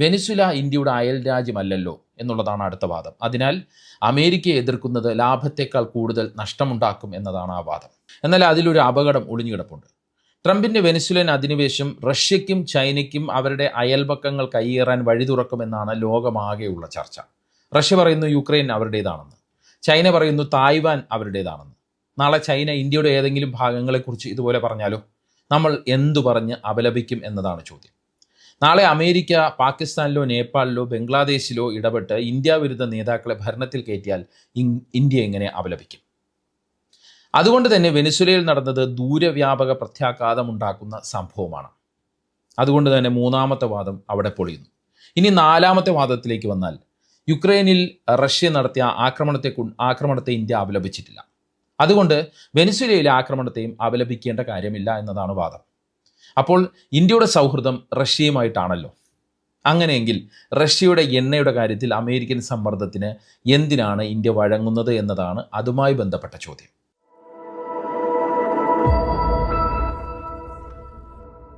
വെനിസുല ഇന്ത്യയുടെ അയൽ രാജ്യമല്ലല്ലോ എന്നുള്ളതാണ് അടുത്ത വാദം. അതിനാൽ അമേരിക്കയെ എതിർക്കുന്നത് ലാഭത്തേക്കാൾ കൂടുതൽ നഷ്ടമുണ്ടാക്കും എന്നതാണ് ആ വാദം. എന്നാൽ അതിലൊരു അപകടം ഒളിഞ്ഞുകിടപ്പുണ്ട്. ട്രംപിന്റെ വെനിസുലൻ അധിനിവേശം റഷ്യയ്ക്കും ചൈനയ്ക്കും അവരുടെ അയൽപക്കങ്ങൾ കൈയേറാൻ വഴി തുറക്കുമെന്നാണ് ലോകമാകെയുള്ള ചർച്ച. റഷ്യ പറയുന്നു യുക്രൈൻ അവരുടേതാണെന്ന്. ചൈന പറയുന്നു തായ്വാൻ അവരുടേതാണെന്ന്. നാളെ ചൈന ഇന്ത്യയുടെ ഏതെങ്കിലും ഭാഗങ്ങളെക്കുറിച്ച് ഇതുപോലെ പറഞ്ഞാലോ? നമ്മൾ എന്തു പറഞ്ഞ് അപലപിക്കും എന്നതാണ് ചോദ്യം. നാളെ അമേരിക്ക പാകിസ്ഥാനിലോ നേപ്പാളിലോ ബംഗ്ലാദേശിലോ ഇടപെട്ട് ഇന്ത്യ വിരുദ്ധ നേതാക്കളെ ഭരണത്തിൽ കയറ്റിയാൽ ഇന്ത്യ എങ്ങനെ അപലപിക്കും? അതുകൊണ്ട് തന്നെ വെനിസുലയിൽ നടന്നത് ദൂരവ്യാപക പ്രത്യാഘാതം ഉണ്ടാക്കുന്ന സംഭവമാണ്. അതുകൊണ്ട് തന്നെ മൂന്നാമത്തെ വാദം അവിടെ പൊളിയുന്നു. ഇനി നാലാമത്തെ വാദത്തിലേക്ക് വന്നാൽ യുക്രൈനിൽ റഷ്യ നടത്തിയ ആക്രമണത്തെ ആക്രമണത്തെ ഇന്ത്യ അപലപിച്ചിട്ടില്ല. അതുകൊണ്ട് വെനിസുലയിലെ ആക്രമണത്തെയും അപലപിക്കേണ്ട കാര്യമില്ല എന്നതാണ് വാദം. അപ്പോൾ ഇന്ത്യയുടെ സൗഹൃദം റഷ്യയുമായിട്ടാണല്ലോ. അങ്ങനെയെങ്കിൽ റഷ്യയുടെ എണ്ണയുടെ കാര്യത്തിൽ അമേരിക്കൻ സമ്മർദ്ദത്തിന് എന്തിനാണ് ഇന്ത്യ വഴങ്ങുന്നത് എന്നതാണ് അതുമായി ബന്ധപ്പെട്ട ചോദ്യം.